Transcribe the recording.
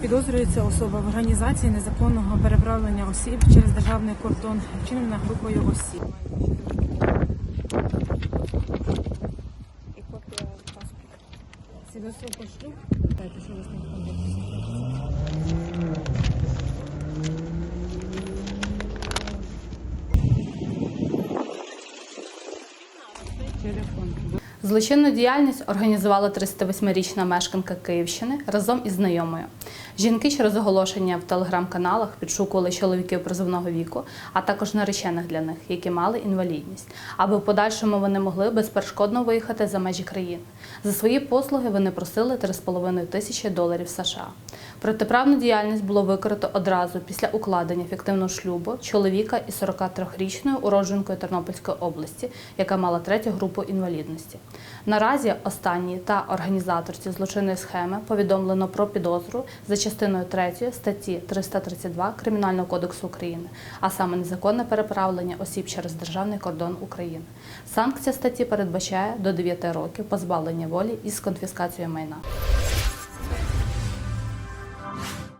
Підозрюється особа в організації незаконного переправлення осіб через державний кордон, вчинена групою осіб. Злочинну діяльність організувала 38-річна мешканка Київщини разом із знайомою. Жінки через оголошення в телеграм-каналах підшукували чоловіків призовного віку, а також наречених для них, які мали інвалідність, аби в подальшому вони могли безперешкодно виїхати за межі країни. За свої послуги вони просили 3,5 тисячі доларів США. Протиправну діяльність було викрито одразу після укладення фіктивного шлюбу чоловіка із 43-річною уродженкою Тернопільської області, яка мала третю групу інвалідності. Наразі останній та організаторці злочинної схеми повідомлено про підозру за частиною 3 статті 332 Кримінального кодексу України, а саме незаконне переправлення осіб через державний кордон України. Санкція статті передбачає до 9 років позбавлення волі із конфіскацією майна.